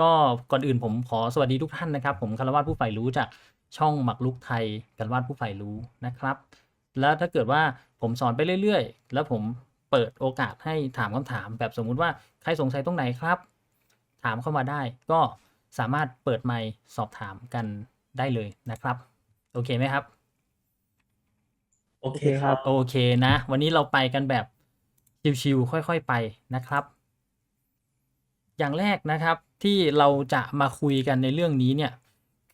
ก็ก่อนอื่นผมขอสวัสดีทุกท่านนะครับ ผมคารวาสผู้ใฝ่รู้จากช่องหมักลุกไทยกันวาดผู้ใฝ่รู้นะครับ แล้วถ้าเกิดว่าผมสอนไปเรื่อยๆ แล้วผมเปิดโอกาสให้ถามคำถาม แบบสมมุติว่าใครสงสัยตรงไหนครับ ถามเข้ามาได้ ก็สามารถเปิดไมค์สอบถามกันได้เลยนะครับ โอเคไหมครับ โอเคครับ โอเคนะ วันนี้เราไปกันแบบชิวๆค่อย ๆ ไปนะครับ อย่างแรกนะครับที่เราจะมาคุยกันในเรื่องนี้เนี่ย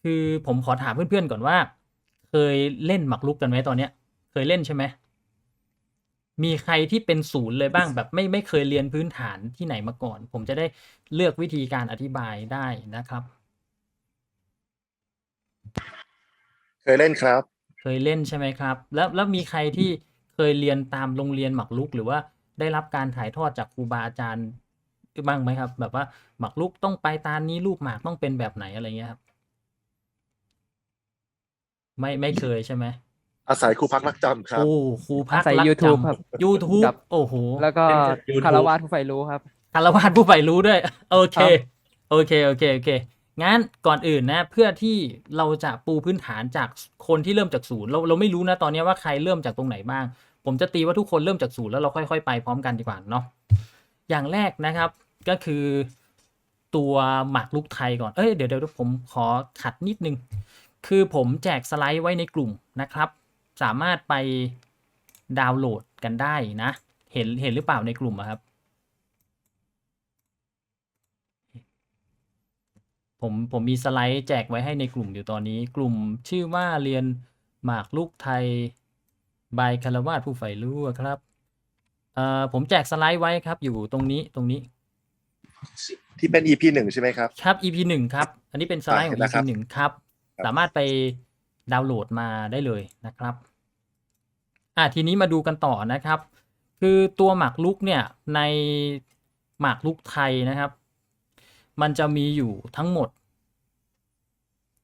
คือผมขอถามเพื่อนๆก่อนว่า เคยเล่นหมากรุกกันไหมตอนเนี้ย เคยเล่นใช่ไหมมีใครที่เป็นศูนย์เลยบ้างแบบไม่ไม่เคยเรียนพื้นฐานที่ไหนมาก่อน ผมจะได้เลือกวิธีการอธิบายได้นะครับ เคยเล่นครับ เคยเล่นใช่ไหมครับ แล้วแล้วมีใครที่เคยเรียนตามโรงเรียนหมากรุก หรือว่าได้รับการถ่ายทอดจากครูบาอาจารย์ บ้างไหมครับ แบบว่าหมากรุกต้องไปตามนี้ลูกหมากต้องเป็นแบบไหนอะไรเงี้ยครับ ไม่ไม่เคยใช่ไหมอาศัยครูพักรักจำครับ โอ้ครูพักอาศัยรัก YouTube จำครับ YouTube ครับ โอ้โหแล้วก็เป็นจาก YouTube คารวาสผู้ใฝ่รู้ครับ คารวาสผู้ใฝ่รู้ด้วย โอเค ครับ โอเคโอเคโอเคงั้นก่อนอื่นนะ เพื่อที่เราจะปูพื้นฐานจากคนที่เริ่มจากศูนย์เราเราไม่รู้นะตอนนี้ว่าใครเริ่มจากตรงไหนบ้าง ผมจะตีว่าทุกคนเริ่มจากศูนย์แล้วเราค่อยๆ ไปพร้อมกันดีกว่าเนาะอย่างแรกนะครับ ก็คือตัวหมากลุกไทยก่อน เอ้ยเดี๋ยวเดี๋ยวผมขอขัดนิดนึง คือผมแจกสไลด์ไว้ในกลุ่มนะครับ สามารถไปดาวน์โหลดกันได้นะ เห็นเห็นหรือเปล่าในกลุ่มครับ ผมผมมีสไลด์แจกไว้ให้ในกลุ่มอยู่ตอนนี้ กลุ่มชื่อว่าเรียนหมากลุกไทยบายคารวาสผู้ใฝ่รู้ครับ เอ่อผมแจกสไลด์ไว้ครับอยู่ตรงนี้ตรงนี้ ที่เป็น EP หนึ่งใช่ไหมครับ ครับ EP หนึ่งครับ อันนี้เป็นสไลด์ของเห็นแล้ว EP ครับหนึ่งครับครับ สามารถไปดาวน์โหลดมาได้เลยนะครับ อะทีนี้มาดูกันต่อนะครับ คือตัวหมากลุกเนี่ยในหมากลุกไทยนะครับ มันจะมีอยู่ทั้งหมด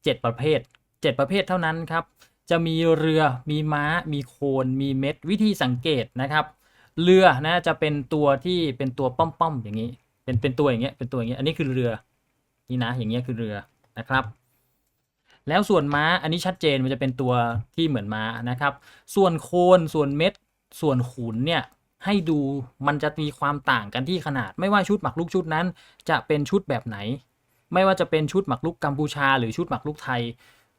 เจ็ดประเภทเจ็ดประเภทเท่านั้นครับ จะมีเรือมีม้า มีโคน มีเม็ดวิธีสังเกตนะครับ เรือนะจะเป็นตัวที่เป็นตัวป้อมๆอย่างนี้ เป็นเป็นตัวอย่างเงี้ยเป็นตัวอย่างเงี้ยอันนี้คือเรือนี่นะอย่างเงี้ยคือเรือนะครับ แล้วส่วนม้าอันนี้ชัดเจนมันจะเป็นตัวที่เหมือนม้านะครับ ส่วนโคนส่วนเม็ด ส่วนขุนเนี่ยให้ดูมันจะมีความต่างกันที่ขนาด ไม่ว่าชุดหมักลุกชุดนั้น จะเป็นชุดแบบไหน ไม่ว่าจะเป็นชุดหมักลุกกัมพูชา หรือชุดหมักลุกไทย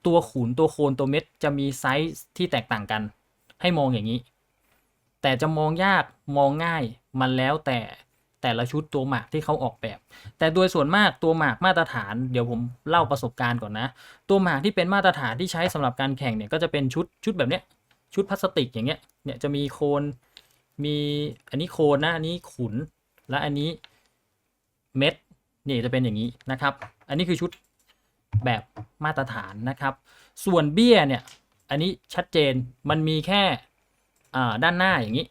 ตัวขุนตัวโคนตัวเม็ดจะมีไซส์ที่แตกต่างกัน ให้มองอย่างนี้ แต่จะมองยากมองง่ายมันแล้วแต่ แต่ละชุดตัวหมากที่เขาออกแบบ แต่โดยส่วนมากตัวหมากมาตรฐาน เดี๋ยวผมเล่าประสบการณ์ก่อนนะ ตัวหมากที่เป็นมาตรฐานที่ใช้สำหรับการแข่งเนี่ยก็จะเป็นชุดชุดแบบเนี้ยชุดพลาสติกอย่างเงี้ยเนี่ยจะมีโคนมีอันนี้โคนนะอันนี้ขุนและอันนี้เม็ดนี่จะเป็นอย่างนี้นะครับ อันนี้คือชุดแบบมาตรฐานนะครับ ส่วนเบี้ยเนี่ยอันนี้ชัดเจนมันมีแค่อ่าด้านหน้าอย่างนี้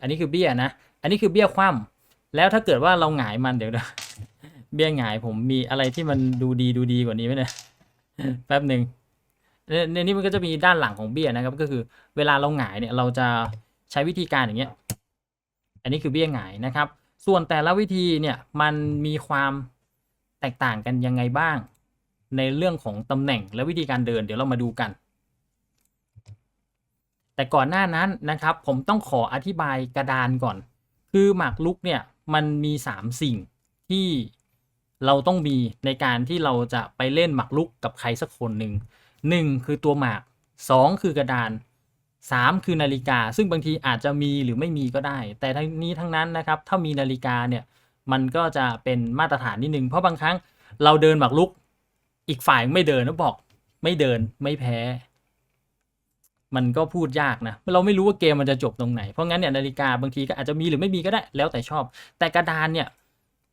อันนี้คือเบี้ยนะ อันนี้คือเบี้ยคว่ำ แล้วถ้าเกิดว่าเราหงายมันเดี๋ยวนะเบี้ยหงายผมมีอะไรที่มันดูดีดูดีกว่านี้ไหมเนี่ยแป๊บหนึ่งในนนี้มันก็จะมีด้านหลังของเบี้ยนะครับ ก็คือเวลาเราหงายเนี่ยเราจะใช้วิธีการอย่างเงี้ย อันนี้คือเบี้ยหงายนะครับ ส่วนแต่ละวิธีเนี่ยมันมีความแตกต่างกันยังไงบ้าง ในเรื่องของตำแหน่งและวิธีการเดิน เดี๋ยวเรามาดูกัน แต่ก่อนหน้านั้นนะครับ ผมต้องขออธิบายกระดานก่อน คือหมากลุกเนี่ย มันมีสามสิ่งที่เราต้องมีในการที่เราจะไปเล่นหมากลุกกับใครสักคนหนึ่งหนึ่งคือตัวหมากสองคือกระดานสามคือนาฬิกา ซึ่งบางทีอาจจะมีหรือไม่มีก็ได้ แต่ทั้งนี้ทั้งนั้นนะครับ ถ้ามีนาฬิกาเนี่ยมันก็จะเป็นมาตรฐานนิดนึง เพราะบางครั้งเราเดินหมากลุก อีกฝ่ายไม่เดินแล้วบอกไม่เดินไม่แพ้ มันก็พูดยากนะเราไม่รู้ว่าเกมมันจะจบตรงไหน เพราะงั้นเนี่ยนาฬิกาบางทีก็อาจจะมีหรือไม่มีก็ได้แล้วแต่ชอบ แต่กระดานเนี่ย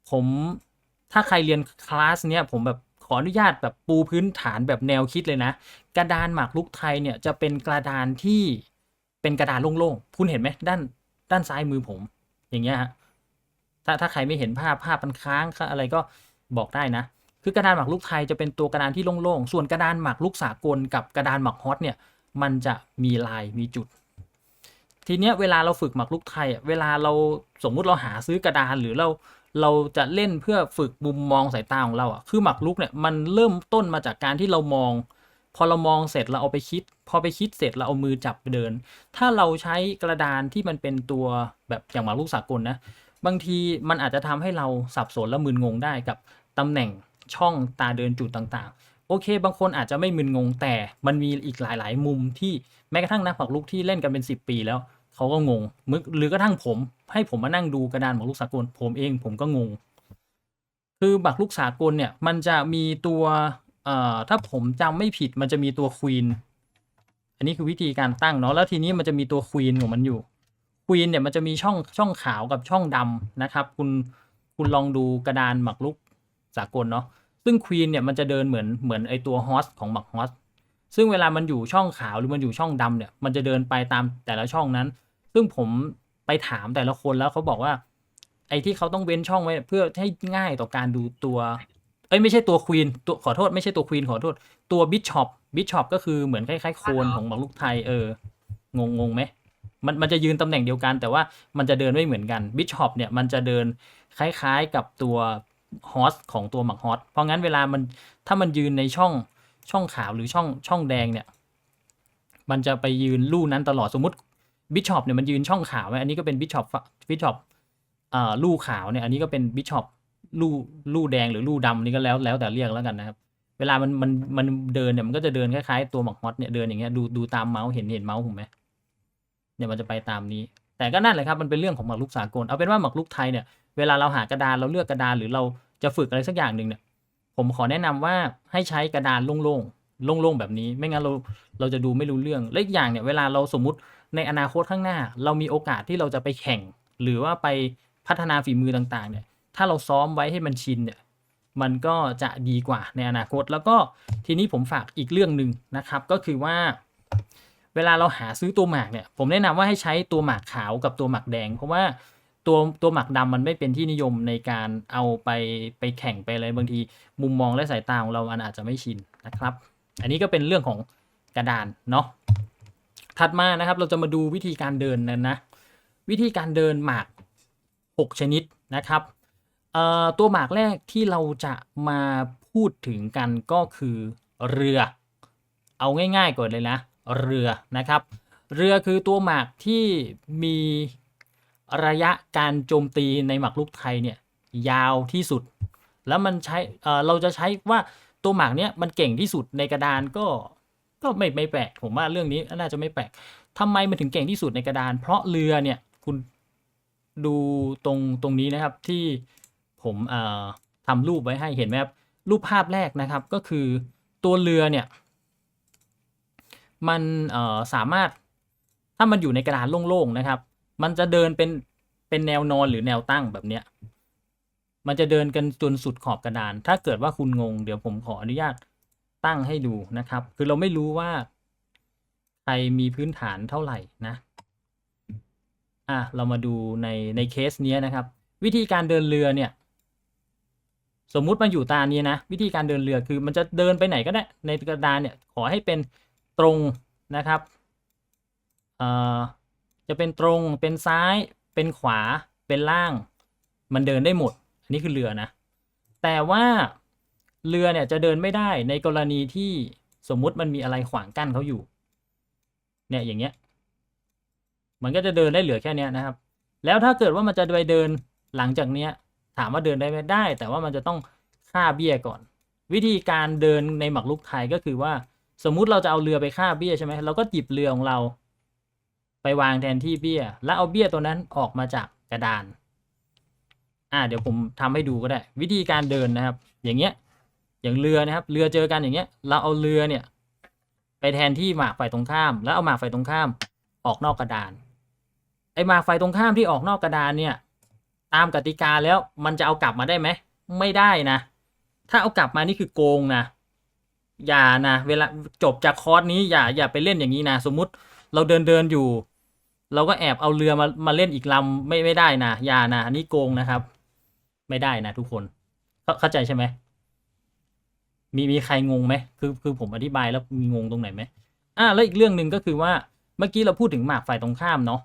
ผมถ้าใครเรียนคลาสเนี่ยผมแบบขออนุญาตแบบปูพื้นฐานแบบแนวคิดเลยนะ กระดานหมากรุกไทยเนี่ยจะเป็นกระดานที่เป็นกระดานโล่งๆคุณเห็นไหมด้านด้านซ้ายมือผม อย่างเงี้ยฮะถ้าถ้าใครไม่เห็นภาพภาพมันค้างอะไรก็บอกได้นะ คือกระดานหมากรุกไทยจะเป็นตัวกระดานที่โล่งๆส่วนกระดานหมากรุกสากลกับกระดานหมากฮอตเนี่ย มันจะมีลายมีจุด ทีเนี้ยเวลาเราฝึกหมากรุกไทยอะเวลาเราสมมุติเราหาซื้อกระดานหรือเราเราจะเล่นเพื่อฝึกมุมมองสายตาของเราอะคือหมากรุกเนี่ยมันเริ่มต้นมาจากการที่เรามอง พอเรามองเสร็จเราเอาไปคิด พอไปคิดเสร็จเราเอามือจับไปเดิน ถ้าเราใช้กระดานที่มันเป็นตัวแบบอย่างหมากรุกสากลนะบางทีมันอาจจะทำให้เราสับสนและมึนงงได้กับตำแหน่งช่องตาเดินจุดต่างๆ โอเค บางคนอาจจะไม่มึนงงแต่มันมีอีกหลาย ๆ มุมที่แม้กระทั่งนักหมากรุกที่เล่นกันเป็น 10 ปีแล้วเขาก็งงมึกหรือกระทั่งผม ให้ผมมานั่งดูกระดานหมากรุกสากลผมเองผมก็งง คือหมากรุกสากลเนี่ยมันจะมีตัวเอ่อถ้าผมจำไม่ผิดมันจะมีตัวควีนอันนี้คือวิธีการตั้งเนาะแล้วทีนี้มันจะมีตัวควีนของมันอยู่ควีนเนี่ยมันจะมีช่องช่องขาวกับช่องดำนะครับ คุณคุณลองดูกระดานหมากรุกสากลเนาะ ซึ่งควีนเนี่ยมันจะเดินเหมือนเหมือนไอตัวฮอสของหมักฮอสซึ่งเวลามันอยู่ช่องขาวหรือมันอยู่ช่องดำเนี่ยมันจะเดินไปตามแต่ละช่องนั้น ซึ่งผมไปถามแต่ละคนแล้วเขาบอกว่า ไอ้ที่เขาต้องเว้นช่องไว้เพื่อให้ง่ายต่อการดูตัว เอ้ยไม่ใช่ตัวควีนตัวขอโทษไม่ใช่ตัวควีนขอโทษ ตัวบิชชอปบิชชอปก็คือเหมือนคล้ายๆโคนของหมากรุกไทยเอองงงงไหมมันมันจะยืนตำแหน่งเดียวกัน แต่ว่ามันจะเดินไม่เหมือนกันบิชอปเนี่ยมันจะเดินคล้ายๆกับตัว ฮอสของตัวหมักฮอสเพราะงั้นเวลามันถ้ามันยืนในช่องช่องขาวหรือช่องช่องแดงเนี่ย มันจะไปยืนลู่นั้นตลอดสมมติบิชอปเนี่ยมันยืนช่องขาวไว้อันนี้ก็เป็นบิชอปบิชอปอ่าลู่ขาวเนี่ยอันนี้ก็เป็นบิชอปลู่ลู่แดงหรือลู่ดำนี่ก็แล้วแล้วแต่เรียกแล้วกันนะครับ เวลามันมันมันเดินเนี่ยมันก็จะเดินคล้ายๆตัวหมักฮอตเนี่ยเดินอย่างเงี้ยดูดูตามเมาส์เห็นเห็นเมาส์ผมไหมเนี่ยมันจะไปตามนี้ แต่ก็นั่นแหละครับมันเป็นเรื่องของหมากรุกสากลเอาเป็นว่าหมากรุกไทยเนี่ย เวลาเราหากระดานเราเลือกกระดานหรือเราจะฝึกอะไรสักอย่างหนึ่งเนี่ยผมขอแนะนำว่าให้ใช้กระดานโล่งๆโล่งๆแบบนี้ ไม่งั้นเราเราจะดูไม่รู้เรื่องและอีกอย่างเนี่ยเวลาเราสมมุติในอนาคตข้างหน้า เรามีโอกาสที่เราจะไปแข่ง หรือว่าไปพัฒนาฝีมือต่างๆเนี่ยถ้าเราซ้อมไว้ให้มันชินเนี่ยมันก็จะดีกว่าในอนาคต แล้วก็ทีนี้ผมฝากอีกเรื่องหนึ่งนะครับ ก็คือว่า เวลาเราหาซื้อตัวหมากเนี่ย ผมแนะนำว่าให้ใช้ตัวหมากขาวกับตัวหมากแดง เพราะว่า ตัวตัวหมากดำมันไม่เป็นที่นิยมในการเอาไปไปแข่งไปอะไรบางทีมุมมองและสายตาของเรามันอาจจะไม่ชินนะครับ อันนี้ก็เป็นเรื่องของกระดานเนาะถัดมานะครับเราจะมาดูวิธีการเดินนั้นนะ วิธีการเดินหมาก 6 ชนิดนะครับเอ่อตัวหมากแรกที่เราจะมาพูดถึงกันก็คือเรือ เอาง่ายๆก่อนเลยนะ เรือนะครับ เรือคือตัวหมากที่มี ระยะการโจมตีในหมากรุกไทยเนี่ยยาวที่สุด แล้วมันใช้เเราจะใช้ว่าตัวหมากเนี้ยมันเก่งที่สุดในกระดานก็ก็ไม่ไม่แปลกผมว่าเรื่องนี้น่าจะไม่แปลกทำไมมันถึงเก่งที่สุดในกระดาน เพราะเรือเนี่ยคุณดูตรงตรงนี้นะครับที่ผมเอ่อทำรูปไว้ให้เห็นไหมครับรูปภาพแรกนะครับก็คือตัวเรือเนี่ยมันสามารถถ้ามันอยู่ในกระดานโล่งๆนะครับ มันจะเดินเป็นเป็นแนวนอนหรือแนวตั้งแบบเนี้ย มันจะเดินกันจนสุดขอบกระดาน ถ้าเกิดว่าคุณงง เดี๋ยวผมขออนุญาตตั้งให้ดูนะครับ คือเราไม่รู้ว่าใครมีพื้นฐานเท่าไหร่นะ อะ เรามาดูในในเคสเนี้ยนะครับ วิธีการเดินเรือเนี่ย สมมุติมันอยู่ตานี้นะ วิธีการเดินเรือคือมันจะเดินไปไหนก็ได้ ในกระดานเนี่ย ขอให้เป็นตรงนะครับ เอ่อ จะเป็นตรงเป็นซ้ายเป็นขวาเป็นล่าง มันเดินได้หมด อันนี้คือเรือนะ แต่ว่าเรือเนี่ยจะเดินไม่ได้ในกรณีที่สมมุติมันมีอะไรขวางกั้นเขาอยู่ เนี่ยอย่างเงี้ย มันก็จะเดินได้เหลือแค่เนี้ยนะครับ แล้วถ้าเกิดว่ามันจะไปเดินหลังจากเนี้ย ถามว่าเดินได้ไหมได้ แต่ว่ามันจะต้องค่าเบี้ยก่อน วิธีการเดินในหมักลุกไทยก็คือว่า สมมุติเราจะเอาเรือไปค่าเบี้ยใช่ไหมเราก็หยิบเรือของเรา ไปวางแทนที่เบี้ย แล้วเอาเบี้ยตัวนั้นออกมาจากกระดาน อ่า เดี๋ยวผมทำให้ดูก็ได้ วิธีการเดินนะครับ อย่างเงี้ย อย่างเรือนะครับ เรือเจอกันอย่างเงี้ย เราเอาเรือเนี่ย ไปแทนที่หมากฝ่ายตรงข้าม แล้วเอาหมากฝ่ายตรงข้าม ออกนอกกระดาน ไอหมากฝ่ายตรงข้ามที่ออกนอกกระดานเนี่ย ตามกติกาแล้วมันจะเอากลับมาได้ไหม ไม่ได้นะ ถ้าเอากลับมานี่คือโกงนะ อย่านะ เวลาจบจากคอร์สนี้อย่าอย่าไปเล่นอย่างนี้นะ สมมุติเราเดินเดินอยู่ เราก็แอบเอาเรือมามาเล่นอีกลำไม่ไม่ได้นะอย่านะอันนี้โกงนะครับ ไม่ได้นะทุกคนเข้าใจใช่ไหมมีมีใครงงไหมคือคือผมอธิบายแล้วมีงงตรงไหนไหมอ่าแล้วอีกเรื่องหนึ่งก็คือว่าเมื่อกี้เราพูดถึงหมากฝ่ายตรงข้ามเนาะ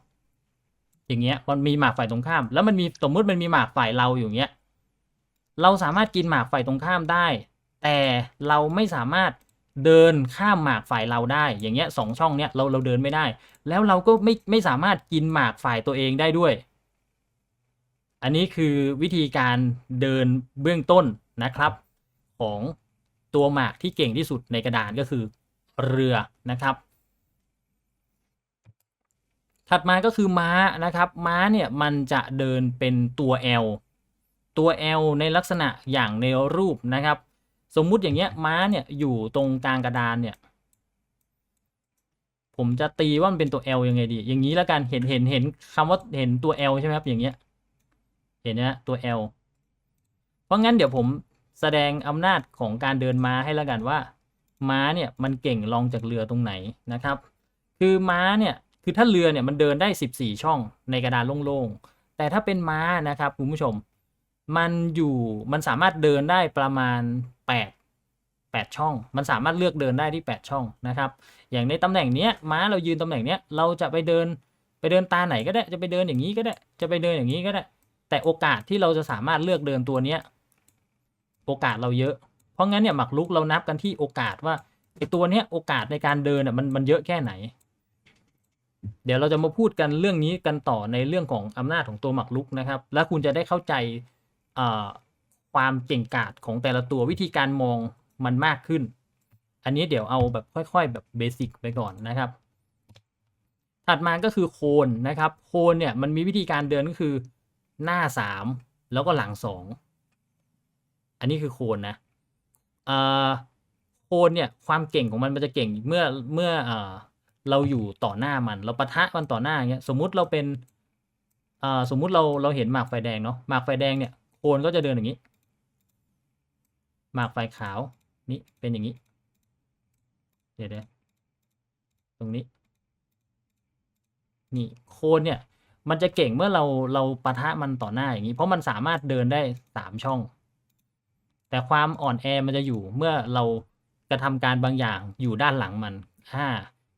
อย่างเงี้ยมันมีหมากฝ่ายตรงข้าม แล้วมันมีสมมติมันมีหมากฝ่ายเราอยู่เงี้ย เราสามารถกินหมากฝ่ายตรงข้ามได้ แต่เราไม่สามารถ เดินข้ามหมากฝ่ายเราได้ อย่างเงี้ยสองช่องเนี้ยเราเราเดินไม่ได้ แล้วเราก็ไม่ไม่สามารถกินหมากฝ่ายตัวเองได้ด้วย อันนี้คือวิธีการเดินเบื้องต้นนะครับ ของตัวหมากที่เก่งที่สุดในกระดานก็คือเรือนะครับ ถัดมาก็คือม้านะครับ ม้าเนี่ยมันจะเดินเป็นตัว L ตัว L ในลักษณะอย่างในรูปนะครับ สมมุติอย่างเงี้ยม้าเนี่ยอยู่ตรงกลางกระดานเนี่ย ผมจะตีว่ามันเป็นตัว L ยังไงดี อย่างนี้แล้วกันเห็นเห็นเห็นคำว่าเห็นตัว L ใช่ไหมครับอย่างเงี้ย เห็นนะตัว L เพราะงั้นเดี๋ยวผมแสดงอำนาจของการเดินม้าให้แล้วกันว่า ม้าเนี่ยมันเก่งรองจากเรือตรงไหนนะครับ คือม้าเนี่ยคือถ้าเรือเนี่ยมันเดินได้ 14 ช่องในกระดานโล่งๆแต่ถ้าเป็นม้านะครับคุณผู้ชม มันอยู่มันสามารถเดินได้ประมาณ 8 8 ช่อง มันสามารถเลือกเดินได้ที่ 8 ช่องนะครับ อย่างในตำแหน่งเนี้ยม้าเรายืนตำแหน่งเนี้ยเราจะไปเดินไปเดินตาไหนก็ได้จะไปเดินอย่างนี้ก็ได้ จะไปเดินอย่างนี้ก็ได้ แต่โอกาสที่เราจะสามารถเลือกเดินตัวเนี้ยโอกาสเราเยอะ เพราะงั้นเนี่ยหมักลุกเรานับกันที่โอกาสว่าไอตัวเนี้ยโอกาสในการเดินอะมันมันเยอะแค่ไหน เดี๋ยวเราจะมาพูดกันเรื่องนี้กันต่อในเรื่องของอำนาจของตัวหมักลุกนะครับ และคุณจะได้เข้าใจ ความเก่งกาจของแต่ละตัววิธีการมองมันมากขึ้น อันนี้เดี๋ยวเอาแบบค่อยๆ แบบเบสิกไปก่อนนะครับ ถัดมาก็คือโคนนะครับ โคนเนี่ยมันมีวิธีการเดินก็คือหน้าสามแล้วก็หลังสองอันนี้คือโคนนะโคนเนี่ยความเก่งของมันมันจะเก่งเมื่อเมื่อเอเราอยู่ต่อหน้ามัน เราปะทะมันต่อหน้าอย่างเงี้ยสมมุติเราเป็นสมมุติเราเราเห็นหมากไฟแดงเนาะหมากไฟแดงเนี่ย คนก็จะเดินอย่างนี้ หมากไฟขาวนี่เป็นอย่างนี้ เดี๋ยวเดี๋ยวตรงนี้ นี่โคนเนี่ย มันจะเก่งเมื่อเราเราปะทะมันต่อหน้าอย่างนี้ เพราะมันสามารถเดินได้สามช่อง แต่ความอ่อนแอมันจะอยู่เมื่อเรากระทำการบางอย่างอยู่ด้านหลังมันอ่า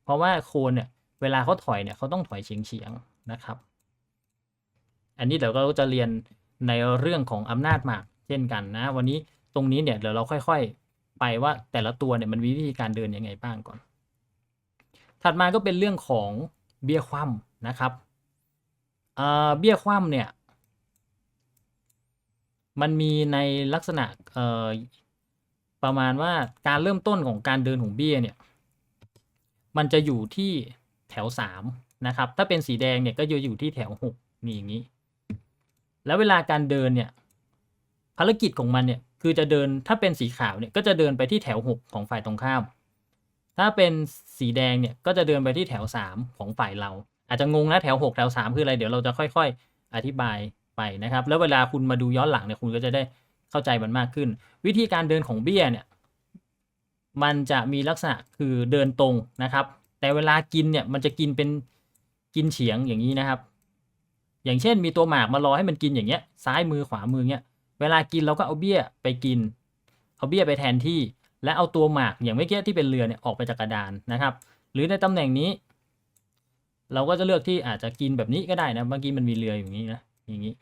เพราะว่าโคนเนี่ย เวลาเขาถอยเนี่ยเขาต้องถอยเฉียงๆนะครับ อันนี้เดี๋ยวเราจะเรียน ในเรื่องของอำนาจหมากเช่นกันนะ วันนี้ตรงนี้เนี่ยเดี๋ยวเราค่อย ๆ ไปว่าแต่ละตัวเนี่ยมันมีวิธีการเดินยังไงบ้างก่อน ถัดมาก็เป็นเรื่องของเบี้ยคว่ำนะครับเบี้ยคว่ำเนี่ยมันมีในลักษณะประมาณว่าการเริ่มต้นของการเดินของเบี้ยเนี่ยมันจะอยู่ที่แถวสามนะครับ ถ้าเป็นสีแดงเนี่ยก็จะอยู่ที่แถวหกมีอย่างนี้ แล้วเวลาการเดินเนี่ยภารกิจของมันเนี่ยคือจะเดินถ้าเป็นสีขาวเนี่ยก็จะเดินไปที่แถวหกของฝ่ายตรงข้าม ถ้าเป็นสีแดงเนี่ยก็จะเดินไปที่แถวสามของฝ่ายเรา อาจจะงงนะแถวหกแถวสามคืออะไรเดี๋ยวเราจะค่อย ๆ อธิบายไปนะครับ แล้วเวลาคุณมาดูย้อนหลังเนี่ยคุณก็จะได้เข้าใจมันมากขึ้น วิธีการเดินของเบี้ยเนี่ยมันจะมีลักษณะคือเดินตรงนะครับ แต่เวลากินเนี่ยมันจะกินเป็นกินเฉียงอย่างนี้นะครับ อย่างเช่นมีตัวหมากมารอให้มันกินอย่างเงี้ย ซ้ายมือขวามือเงี้ย เวลากินเราก็เอาเบี้ยไปกิน เอาเบี้ยไปแทนที่ และเอาตัวหมากอย่างเมื่อกี้ที่เป็นเรือเนี่ยออกไปจากกระดานนะครับ หรือในตำแหน่งนี้ เราก็จะเลือกที่อาจจะกินแบบนี้ก็ได้นะเมื่อกี้มันมีเรืออย่างนี้นะอย่างนี้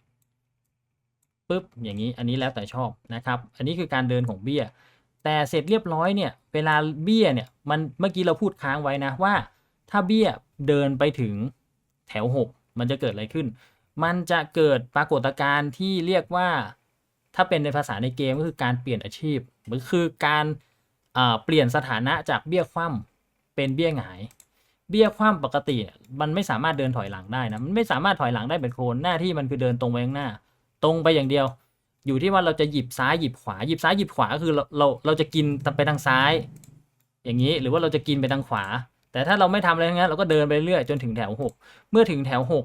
ปุ๊บอย่างนี้อันนี้แล้วแต่ชอบนะครับ อันนี้คือการเดินของเบี้ย แต่เสร็จเรียบร้อยเนี่ย เวลาเบี้ยเนี่ยมันเมื่อกี้เราพูดค้างไว้นะว่า ถ้าเบี้ยเดินไปถึงแถวหกมันจะเกิดอะไรขึ้น มันจะเกิดปรากฏการณ์ที่เรียกว่า ถ้าเป็นในภาษาในเกมก็คือการเปลี่ยนอาชีพหรือคือการเปลี่ยนสถานะจากเบี้ยคว่ำเป็นเบี้ยหงาย เบี้ยคว่ำปกติมันไม่สามารถเดินถอยหลังได้นะมันไม่สามารถถอยหลังได้เป็นโคนหน้าที่มันคือเดินตรงไปข้างหน้า ตรงไปอย่างเดียว อยู่ที่ว่าเราจะหยิบซ้ายหยิบขวาหยิบซ้ายหยิบขวาก็คือเราเราเราจะกินไปทางซ้าย อย่างนี้หรือว่าเราจะกินไปทางขวา แต่ถ้าเราไม่ทำอะไรทั้งนั้นเราก็เดินไปเรื่อยจนถึงแถวหกเมื่อถึงแถวหก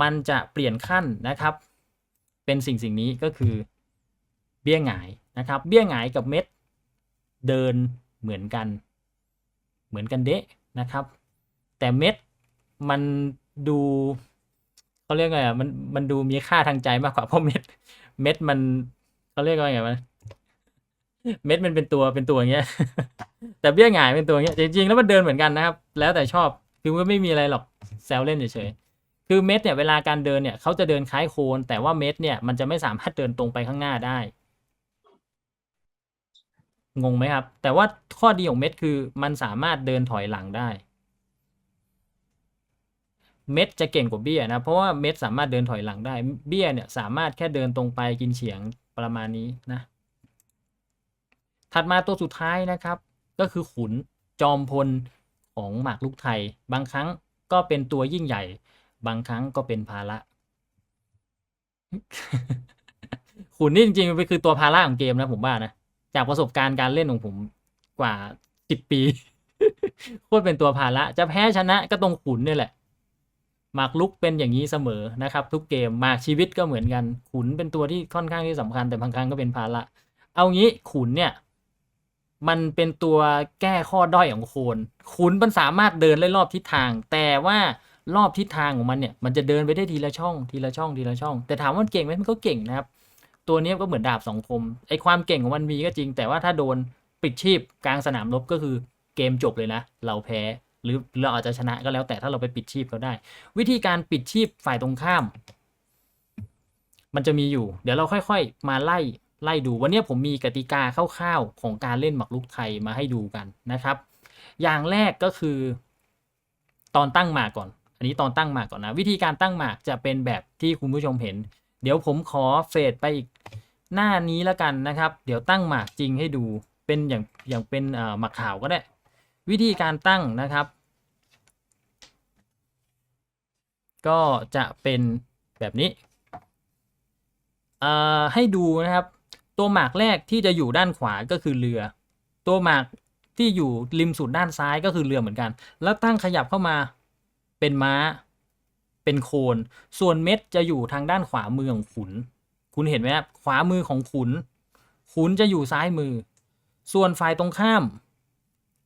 มันจะเปลี่ยนขั้นนะครับ เป็นสิ่งสิ่งนี้ก็คือเบี้ยหงายนะครับ เบี้ยหงายกับเม็ดเดินเหมือนกัน เหมือนกันเดะนะครับ แต่เม็ดมันดูเขาเรียกไงอะมันมันดูมีค่าทางใจมากกว่าเพราะเม็ด เม็ดมันเขาเรียกว่าไงมันเม็ดมันเป็นตัวเป็นตัวอย่างเงี้ย แต่เบี้ยหงายเป็นตัวอย่างเงี้ยจริงๆแล้วมันเดินเหมือนกันนะครับ แล้วแต่ชอบคือมันไม่มีอะไรหรอกแซวเล่นเฉยๆ คือเม็ดเนี่ยเวลาการเดินเนี่ยเขาจะเดินคล้ายโคน แต่ว่าเม็ดเนี่ยมันจะไม่สามารถเดินตรงไปข้างหน้าได้ งงไหมครับ แต่ว่าข้อดีของเม็ดคือมันสามารถเดินถอยหลังได้ เม็ดจะเก่งกว่าเบี้ยนะเพราะว่าเม็ดสามารถเดินถอยหลังได้ เบี้ยเนี่ยสามารถแค่เดินตรงไปกินเฉียงประมาณนี้นะ ถัดมาตัวสุดท้ายนะครับ ก็คือขุนจอมพลของหมากลุกไทย บางครั้งก็เป็นตัวยิ่งใหญ่ บางครั้งก็เป็นภาระขุนนี่จริงๆมันคือตัวภาระของเกมนะผมว่านะจากประสบการณ์การเล่นของผมกว่าสิบปีโคตรเป็นตัวภาระจะแพ้ชนะก็ตรงขุนเนี่ยแหละหมากลุกเป็นอย่างนี้เสมอนะครับ ทุกเกมมากชีวิตก็เหมือนกัน ขุนเป็นตัวที่ค่อนข้างที่สำคัญแต่บางครั้งก็เป็นภาระเอางี้ขุนเนี่ย มันเป็นตัวแก้ข้อด้อยของโคนขุนมันสามารถเดินได้รอบทิศทาง แต่ว่า รอบทิศทางของมันเนี่ยมันจะเดินไปได้ทีละช่องทีละช่องทีละช่อง แต่ถามว่ามันเก่งไหมมันก็เก่งนะครับ ตัวนี้ก็เหมือนดาบสองคมไอความเก่งของมันมีก็จริง แต่ว่าถ้าโดนปิดชีพกลางสนามรบก็คือเกมจบเลยนะ เราแพ้หรือเราอาจจะชนะก็แล้วแต่ถ้าเราไปปิดชีพเขาได้ วิธีการปิดชีพฝ่ายตรงข้าม มันจะมีอยู่ เดี๋ยวเราค่อยๆ มาไล่ไล่ดูวันนี้ผมมีกติกาคร่าวๆของการเล่นหมากรุกไทยมาให้ดูกันนะครับ อย่างแรกก็คือ ตอนตั้งหมากก่อน อันนี้ตอนตั้งหมากก่อนนะ วิธีการตั้งหมากจะเป็นแบบที่คุณผู้ชมเห็น เดี๋ยวผมขอเฟดไปอีกหน้านี้แล้วกันนะครับ เดี๋ยวตั้งหมากจริงให้ดูเป็นอย่างอย่างเป็นหมากขาวก็ได้ วิธีการตั้งนะครับ ก็จะเป็นแบบนี้ให้ดูนะครับ ตัวหมากแรกที่จะอยู่ด้านขวาก็คือเรือ ตัวหมากที่อยู่ริมสุดด้านซ้ายก็คือเรือเหมือนกัน แล้วตั้งขยับเข้ามา เป็นม้า เป็นโคน ส่วนเม็ดจะอยู่ทางด้านขวามือของขุน คุณเห็นไหมครับขวามือของขุน ขุนจะอยู่ซ้ายมือ ส่วนฝ่ายตรงข้าม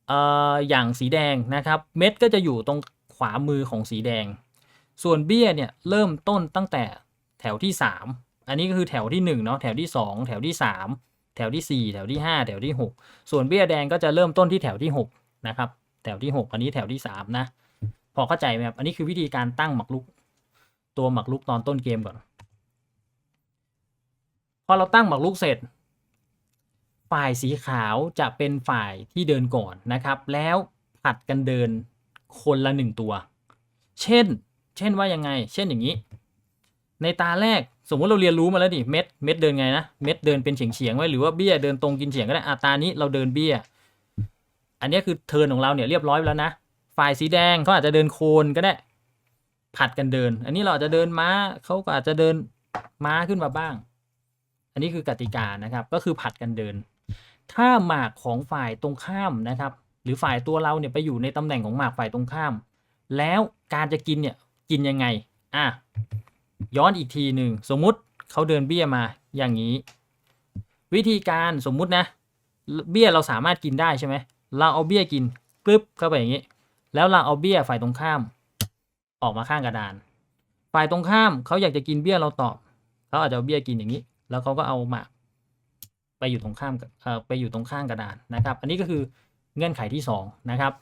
เอ่ออย่างสีแดงนะครับ เม็ดก็จะอยู่ตรงขวามือของสีแดง ส่วนเบี้ยเนี่ยเริ่มต้นตั้งแต่แถวที่ 3 อันนี้ก็คือแถวที่1เนาะแถวที่ 2 แถวที่ 3 แถวที่ 4 แถวที่ 5 แถวที่ 6 ส่วนเบี้ยแดงก็จะเริ่มต้นที่แถวที่6นะครับแถวที่ 6 อันนี้แถวที่ 3 นะ พอเข้าใจไหมครับ อันนี้คือวิธีการตั้งหมักลุก ตัวหมักลุกตอนต้นเกมก่อน พอเราตั้งหมักลุกเสร็จ ฝ่ายสีขาวจะเป็นฝ่ายที่เดินก่อนนะครับ แล้วผัดกันเดินคนละหนึ่งตัว เช่น เช่นว่ายังไง เช่นอย่างนี้ ในตาแรกสมมติเราเรียนรู้มาแล้วดิเม็ดเม็ดเดินไงนะเม็ดเดินเป็นเฉียงเฉียงไว้หรือว่าเบี้ยเดินตรงกินเฉียงก็ได้อาตานี้เราเดินเบี้ย อันนี้คือเทินของเราเนี่ยเรียบร้อยแล้วนะ ฝ่ายสีแดงเขาอาจจะเดินโคนก็ได้ ผัดกันเดิน อันนี้เราอาจจะเดินม้าเขาก็อาจจะเดินม้าขึ้นมาบ้าง อันนี้คือกติกานะครับ ก็คือผัดกันเดิน ถ้าหมากของฝ่ายตรงข้ามนะครับ หรือฝ่ายตัวเราเนี่ยไปอยู่ในตำแหน่งของหมากฝ่ายตรงข้าม แล้วการจะกินเนี่ยกินยังไง อะ ย้อนอีกทีหนึ่งสมมุติเขาเดินเบี้ยมาอย่างนี้ วิธีการสมมุตินะ เบี้ยเราสามารถกินได้ใช่ไหมเราเอาเบี้ยกินกรึบเข้าไปอย่างนี้ แล้วเราเอาเบี้ยฝ่ายตรงข้าม ออกมาข้างกระดาน ฝ่ายตรงข้ามเขาอยากจะกินเบี้ยเราตอบเขาอาจจะเอาเบี้ยกินอย่างนี้ แล้วเขาก็เอาหมากไปอยู่ตรงข้ามกับเอ่อไปอยู่ตรงข้างกระดานนะครับ อันนี้ก็คือเงื่อนไขที่สองนะครับ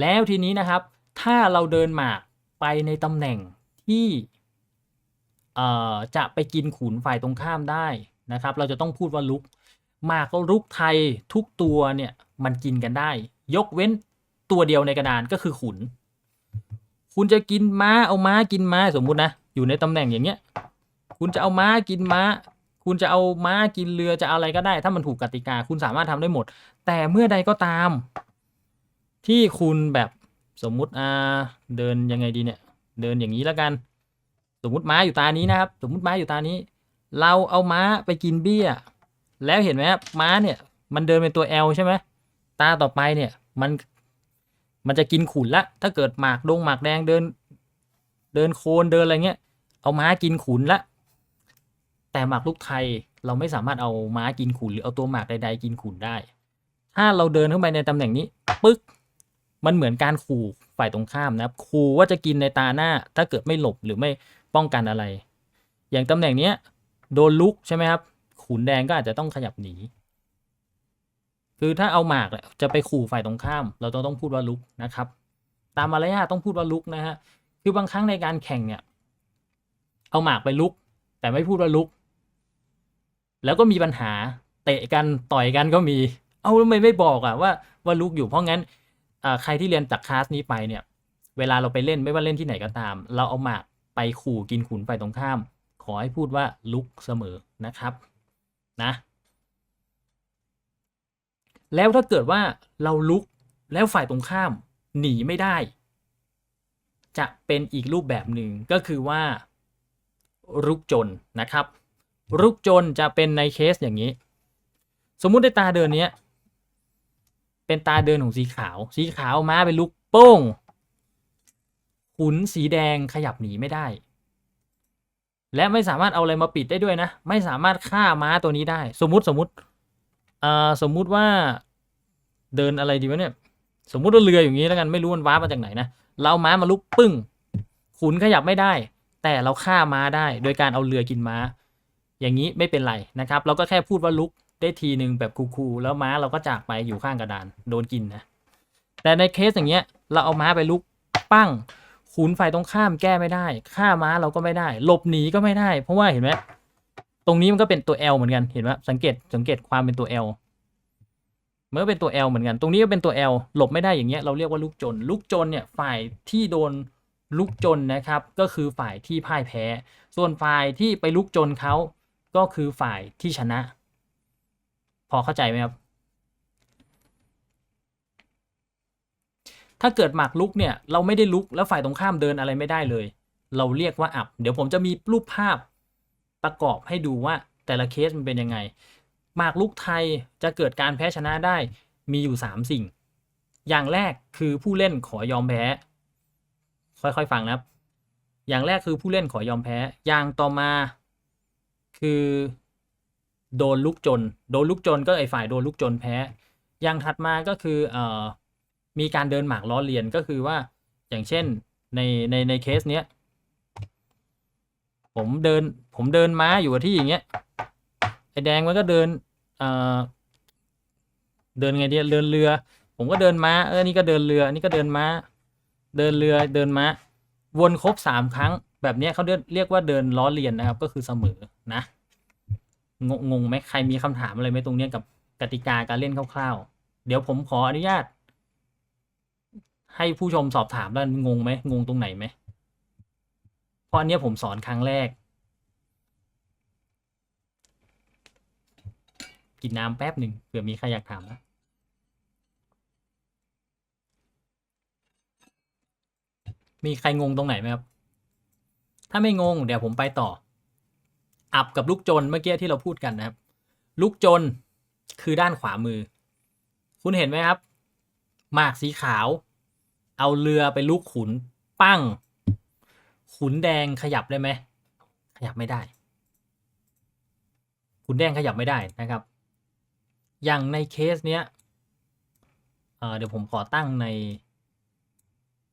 แล้วทีนี้นะครับ ถ้าเราเดินหมากไปในตำแหน่งที่เอ่อจะไปกินขุนฝ่ายตรงข้ามได้นะครับ เราจะต้องพูดว่าลุกหมากลุกไทยทุกตัวเนี่ยมันกินกันได้ ยกเว้น ตัวเดียวในกระดานก็คือขุน คุณจะกินม้าเอาม้ากินม้าสมมุตินะอยู่ในตำแหน่งอย่างเงี้ย คุณจะเอาม้ากินม้า คุณจะเอาม้ากินเรือจะอะไรก็ได้ ถ้ามันถูกกติกา คุณสามารถทำได้หมด แต่เมื่อใดก็ตาม ที่คุณแบบสมมุติอ่าเดินยังไงดีเนี่ย เดินอย่างนี้แล้วกัน สมมุติม้าอยู่ตานี้นะครับ สมมุติม้าอยู่ตานี้ เราเอาม้าไปกินเบี้ย แล้วเห็นไหมครับม้าเนี่ย มันเดินเป็นตัว L ใช่ไหมตาต่อไปเนี่ย มัน มันจะกินขุนละ ถ้าเกิดหมากดงหมากแดงเดิน เดินโคนเดินอะไรเงี้ย เอาม้ากินขุนละ แต่หมากลูกไทยเราไม่สามารถเอาม้ากินขุนหรือเอาตัวหมากใด ๆ กินขุนได้ ถ้าเราเดินเข้าไปในตำแหน่งนี้ปึ๊ก มันเหมือนการขู่ฝ่ายตรงข้ามนะครับขู่ว่าจะกินในตาหน้า ถ้าเกิดไม่หลบหรือไม่ป้องกันอะไร อย่างตำแหน่งเนี้ยโดนลุกใช่ไหมครับขุนแดงก็อาจจะต้องขยับหนี คือถ้าเอาหมากจะไปขู่ฝ่ายตรงข้าม เราต้องต้องพูดว่าลุกนะครับ ตามมารยาต้องพูดว่าลุกนะฮะคือบางครั้งในการแข่งเนี่ย เอาหมากไปลุก แต่ไม่พูดว่าลุก แล้วก็มีปัญหาเตะกันต่อยกันก็มี เอาทำไมไม่บอกอะว่าว่าลุกอยู่เพราะงั้นใครที่เรียนจากคลาสนี้ไปเนี่ย เวลาเราไปเล่นไม่ว่าเล่นที่ไหนก็ตาม เราเอาหมากไปขู่กินขุนไปตรงข้าม ขอให้พูดว่าลุกเสมอนะครับ นะ แล้วถ้าเกิดว่าเราลุกแล้วฝ่ายตรงข้ามหนีไม่ได้ จะเป็นอีกรูปแบบหนึ่งก็คือว่ารุกจนนะครับ รุกจนจะเป็นในเคสอย่างนี้ สมมุติในตาเดินเนี้ยเป็นตาเดินของสีขาว สีขาวม้าเป็นลุกโป้ง ขุนสีแดงขยับหนีไม่ได้ และไม่สามารถเอาอะไรมาปิดได้ด้วยนะ ไม่สามารถฆ่าม้าตัวนี้ได้ สมมุติสมมติ อ่อสมมุติว่าเดินอะไรดีวะเนี่ย สมมุติว่าเรืออย่างนี้แล้วกันไม่รู้มันว้ามาจากไหนนะเราเอาม้ามาลุกปึ้ง ขุนขยับไม่ได้ แต่เราฆ่าม้าได้ โดยการเอาเรือกินม้า อย่างนี้ไม่เป็นไรนะครับ เราก็แค่พูดว่าลุกได้ทีหนึ่งแบบคูลๆแล้วม้าเราก็จากไปอยู่ข้างกระดานโดนกินนะแต่ในเคสอย่างเงี้ย เราเอาม้าไปลุกปั้งขุนฝ่ายตรงข้ามแก้ไม่ได้ฆ่าม้าเราก็ไม่ได้ หลบหนีก็ไม่ได้ เพราะว่าเห็นไหม ตรงนี้มันก็เป็นตัว L เหมือนกันเห็นไหมสังเกตสังเกตความเป็นตัว L มันก็เป็นตัว L เหมือนกัน ตรงนี้ก็เป็นตัว L หลบไม่ได้อย่างเงี้ยเราเรียกว่าลูกจน ลูกจนเนี่ยฝ่ายที่โดนลูกจนนะครับ ก็คือฝ่ายที่พ่ายแพ้ ส่วนฝ่ายที่ไปลุกจนเขาก็คือฝ่ายที่ชนะ พอเข้าใจไหมครับ ถ้าเกิดหมากลุกเนี่ยเราไม่ได้ลุกแล้วฝ่ายตรงข้ามเดินอะไรไม่ได้เลย เราเรียกว่าอับ เดี๋ยวผมจะมีรูปภาพ ประกอบให้ดูว่าแต่ละเคสมันเป็นยังไง หมากลุกไทยจะเกิดการแพ้ชนะได้มีอยู่ 3 สิ่ง อย่างแรกคือผู้เล่นขอยอมแพ้ ค่อยๆฟังนะครับ อย่างแรกคือผู้เล่นขอยอมแพ้ อย่างต่อมาคือโดนลุกจน โดนลุกจนก็ไอฝ่ายโดนลุกจนแพ้ อย่างถัดมาก็คือเอ่อมีการเดินหมากล้อเลียนก็คือว่าอย่างเช่นในในในเคสเนี้ย ผมเดิน ผมเดินม้าอยู่ที่อย่างเงี้ยไอแดงมันก็เดินเอ่อเดินไงดีเดินเรือ ผมก็เดินม้าเออนี่ก็เดินเรือนี่ก็เดินม้า เดินเรือเดินม้า วนครบสามครั้ง แบบเนี้ยเขาเรียกว่าเดินล้อเลียนนะครับ ก็คือเสมอนะงงงไหมใครมีคำถามอะไรไหมตรงเนี้ยกับกติกาการเล่นคร่าวๆ เดี๋ยวผมขออนุญาต ให้ผู้ชมสอบถามแล้วงงไหมงงตรงไหนไหม เพราะอันนี้ผมสอนครั้งแรก กินน้ำแป๊บหนึ่งเผื่อมีใครอยากถามนะมีใครงงตรงไหนไหมครับ ถ้าไม่งง เดี๋ยวผมไปต่อ อับกับลูกจนเมื่อกี้ที่เราพูดกันนะครับ ลูกจนคือด้านขวามือ คุณเห็นไหมครับ หมากสีขาว เอาเรือไปลูกขุน ปั้ง ขุนแดงขยับได้ไหมขยับไม่ได้ ขุนแดงขยับไม่ได้นะครับ อย่างในเคสเนี้ยเเดี๋ยวผมขอตั้งใน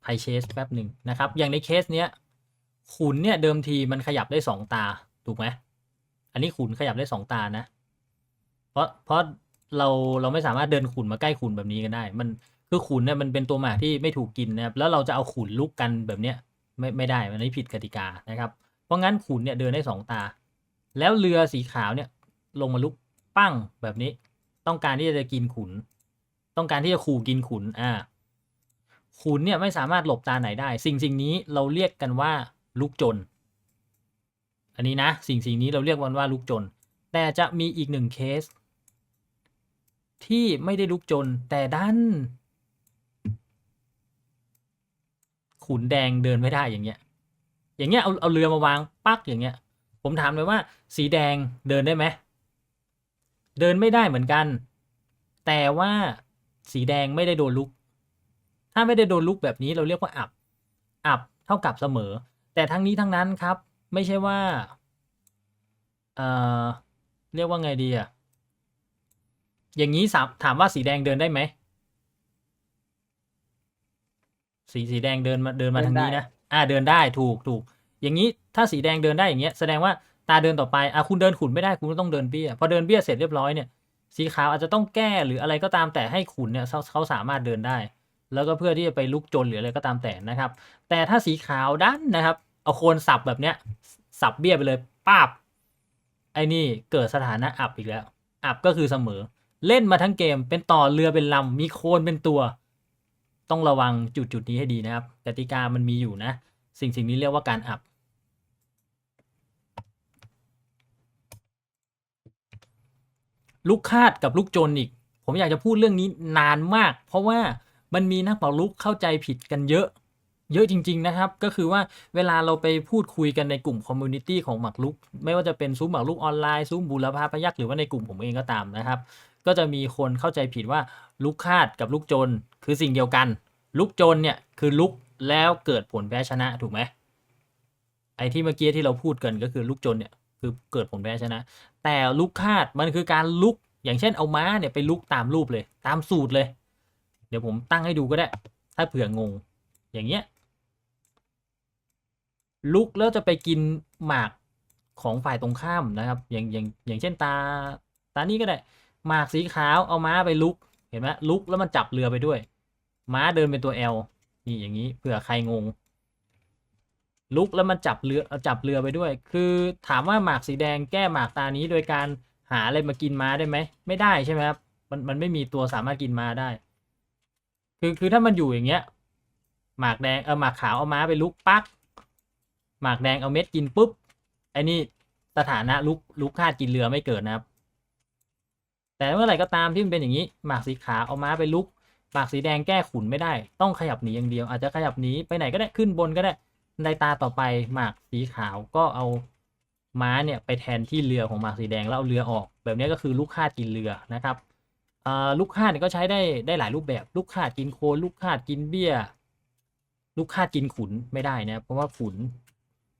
ไพเชสแป๊บหนึ่งนะครับ อย่างในเคสเนี้ยขุนเนี่ยเดิมทีมันขยับได้สองตาถูกไหมอันนี้ขุนขยับได้สองตานะ เพราะเพราะเราเราไม่สามารถเดินขุนมาใกล้ขุนแบบนี้กันได้ มันคือขุนเนี่ยมันเป็นตัวหมาที่ไม่ถูกกินนะครับ แล้วเราจะเอาขุนลุกกันแบบเนี้ย ไม่ไม่ได้มันนี้ผิดกติกานะครับ เพราะงั้นขุนเนี่ยเดินได้สองตา แล้วเรือสีขาวเนี่ยลงมาลุกปั้งแบบนี้ ต้องการที่จะกินขุน ต้องการที่จะขู่กินขุนอ่าขุนเนี่ยไม่สามารถหลบตาไหนได้ สิ่งสิ่งนี้เราเรียกกันว่าลุกจน อันนี้นะ สิ่งสิ่งนี้เราเรียกมันว่าลุกจน แต่จะมีอีกหนึ่งเคส ที่ไม่ได้ลุกจนแต่ดัน ขุนแดงเดินไม่ได้อย่างเงี้ย อย่างเงี้ยเอาเอาเรือมาวางปักอย่างเงี้ย ผมถามเลยว่า สีแดงเดินได้ไหมเดินไม่ได้เหมือนกัน แต่ว่าสีแดงไม่ได้โดนลุก ถ้าไม่ได้โดนลุกแบบนี้เราเรียกว่าอับ อับเท่ากับเสมอ แต่ทั้งนี้ทั้งนั้นครับ ไม่ใช่ว่า เอ่อ เรียกว่าไงดีอะอย่างนี้ถามว่าสีแดงเดินได้ไหม สีสีแดงเดินมาเดินมาเดิทานงนี้ได้นะ อ่าเดินได้ถูกถูก อย่างนี้ถ้าสีแดงเดินได้อย่างเงี้ยแสดงว่าตาเดินต่อไปอะคุณเดินขุนไม่ได้คุณก็ต้องเดินเบี้ย พอเดินเบี้ยเสร็จเรียบร้อยเนี่ย สีขาวอาจจะต้องแก้หรืออะไรก็ตามแต่ให้ขุนเนี่ยเขาเขาสามารถเดินได้ แล้วก็เพื่อที่จะไปลุกจนหรืออะไรก็ตามแต่นะครับ แต่ถ้าสีขาวดันนะครับเอาโคนสับแบบเนี้ยสับเบี้ยไปเลยป้าบไอ้นี่เกิดสถานะอับอีกแล้ว อับก็คือเสมอ เล่นมาทั้งเกมเป็นต่อเรือเป็นลำมีโคนเป็นตัว ต้องระวังจุดจุดนี้ให้ดีนะครับกติกามันมีอยู่นะ สิ่งสิ่งนี้เรียกว่าการอับ ลูกคาดกับลูกจนอีก ผมอยากจะพูดเรื่องนี้นานมาก เพราะว่ามันมีนักเป่าลูกเข้าใจผิดกันเยอะเยอะจริง ๆ นะครับ ก็คือว่าเวลาเราไปพูดคุยกันในกลุ่มคอมมูนิตี้ของหมักลุก ไม่ว่าจะเป็นซุ้มหมักลุกออนไลน์ซุ้มบุรพาพยักษ์หรือว่าในกลุ่มผมเองก็ตามนะครับ ก็จะมีคนเข้าใจผิดว่าลูกคาดกับลูกจนคือสิ่งเดียวกันลูกจนเนี่ยคือลุกแล้วเกิดผลแพ้ชนะถูกไหมไอ้ที่เมื่อกี้ที่เราพูดกันก็คือลูกจนเนี่ยคือเกิดผลแพ้ชนะ แต่ลูกคาดมันคือการลุกอย่างเช่นเอาม้าเนี่ยไปลุกตามรูปเลย ตามสูตรเลย เดี๋ยวผมตั้งให้ดูก็ได้ ถ้าเผื่องง อย่างเงี้ยลุกแล้วจะไปกินหมากของฝ่ายตรงข้ามนะครับ อย่างอย่างอย่างเช่นตาตานี้ก็ได้ หมากสีขาวเอาม้าไปลุก เห็นไหมลุกแล้วมันจับเรือไปด้วย ม้าเดินเป็นตัว L นี่อย่างนี้เผื่อใครงง ลุกแล้วมันจับเรือจับเรือไปด้วย คือถามว่าหมากสีแดงแก้หมากตานี้โดยการหาอะไรมากินม้าได้ไหมไม่ได้ใช่ไหมครับมันมันไม่มีตัวสามารถกินม้าได้ คือคือถ้ามันอยู่อย่างเงี้ย หมากแดงเออหมากขาวเอาม้าไปลุกปัก หมากแดงเอาเม็ดกินปุ๊บไอ้นี่สถานะลุกลุกคาดกินเรือไม่เกิดนะครับ แต่เมื่อไหร่ก็ตามที่มันเป็นอย่างนี้ หมากสีขาวเอาม้าไปลุก หมากสีแดงแก้ขุนไม่ได้ ต้องขยับหนีอย่างเดียว อาจจะขยับหนีไปไหนก็ได้ขึ้นบนก็ได้ ในตาต่อไปหมากสีขาวก็เอาม้าเนี่ยไปแทนที่เรือของหมากสีแดงแล้วเอาเรือออก แบบนี้ก็คือลูกคาดกินเรือนะครับอ่อลูกคาดเนี่ยก็ใช้ได้ได้หลายรูปแบบ ลูกคาดกินโคลูกคาดกินเบี้ย ลูกคาดกินขุนไม่ได้นะเพราะว่าขุน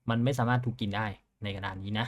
มันไม่สามารถถูกกินได้ในกระดานนี้นะ